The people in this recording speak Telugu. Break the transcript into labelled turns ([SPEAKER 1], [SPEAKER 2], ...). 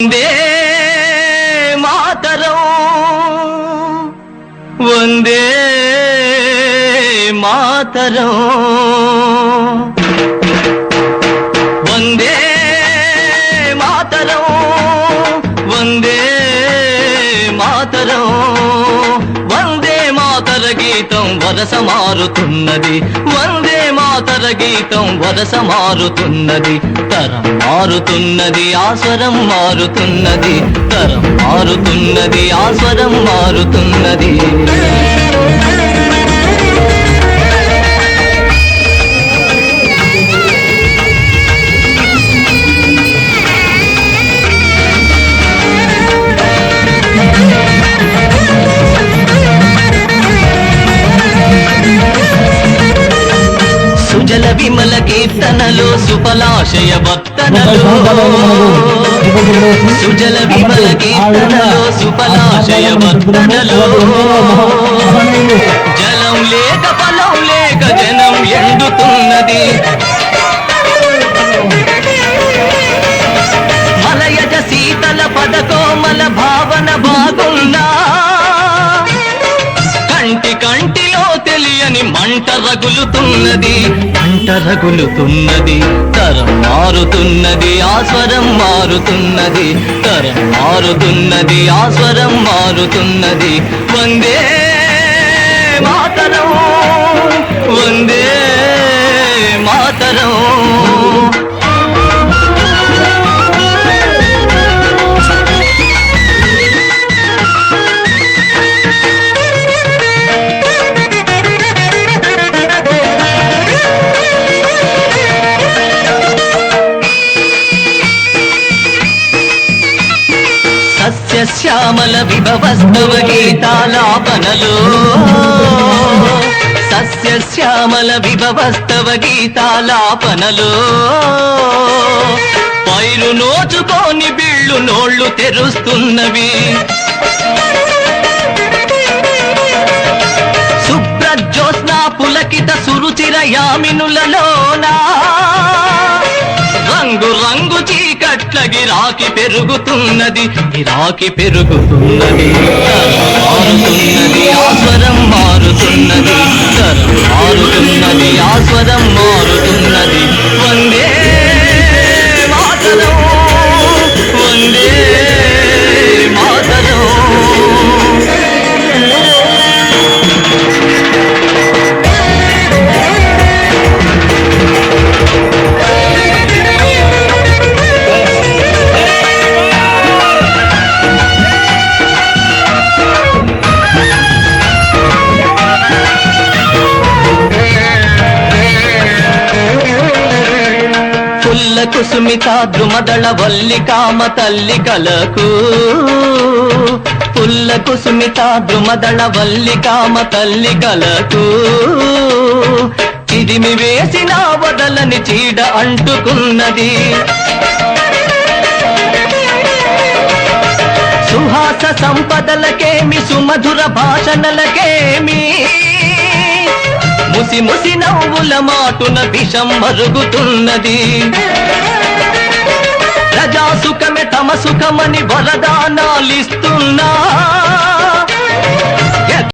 [SPEAKER 1] వందే మాతరం వందే మాతరం వందే మాతరం వందే మాతరం వందే మాతర గీతం వరస మారుతున్నది వందే మాతర గీతం వరస మారుతున్నది తరం మారుతున్నది ఆస్వరం మారుతున్నది తరం మారుతున్నది ఆస్వరం మారుతున్నది. కీర్తనలో సుఫలాశయ వర్తనలో సుజల విమల కీర్తనలో సుఫలాశయ వర్తనలో జలం లేక ఫలం లేక జనం ఎండుతున్నది. మలయజ శీతల పదకోమల భావన బాగున్నా కంటి కంటిలో తెలియని మంట రగులుతున్నది. మంట రగులుతున్నది తరం మారుతున్నది ఆస్వరం మారుతున్నది. తరం మారుతున్నది ఆస్వరం మారుతున్నది. వందే మాతరం వందే మాతరం. సస్యశ్యామల విభవస్తవ గీతాలాపనలో. సస్యశ్యామల విభవస్తవ గీతాలాపనలో. పైరు నోచుకోని బిళ్ళు నోళ్ళు తెరుస్తున్నవి. సుప్రజ్యోత్స్నా పులకిత సురుచిర యామినులలోనా. చీకట్ల గిరాకి పెరుగుతున్నది. గిరాకి పెరుగుతున్నది. మారుతున్నది ఆస్వరం మారుతున్నది. మారుతున్నది ఆస్వరం మారుతున్నది. కుసుమిత ద్రుమదళ వల్లి కామ తల్లి కలకు. పుల్ల కుసుమిత ద్రుమదళ వల్లి కామ తల్లి కలకు. చిదిమి వేసిన వదలని చీడ అంటుకున్నది. సుహాస సంపదలకేమి సుమధుర భాషణలకేమి ముసి ముసి నవ్వుల మాటున విషం మరుగుతున్నది. ప్రజా సుఖమే తమ సుఖమని వరదానాలిస్తున్నా.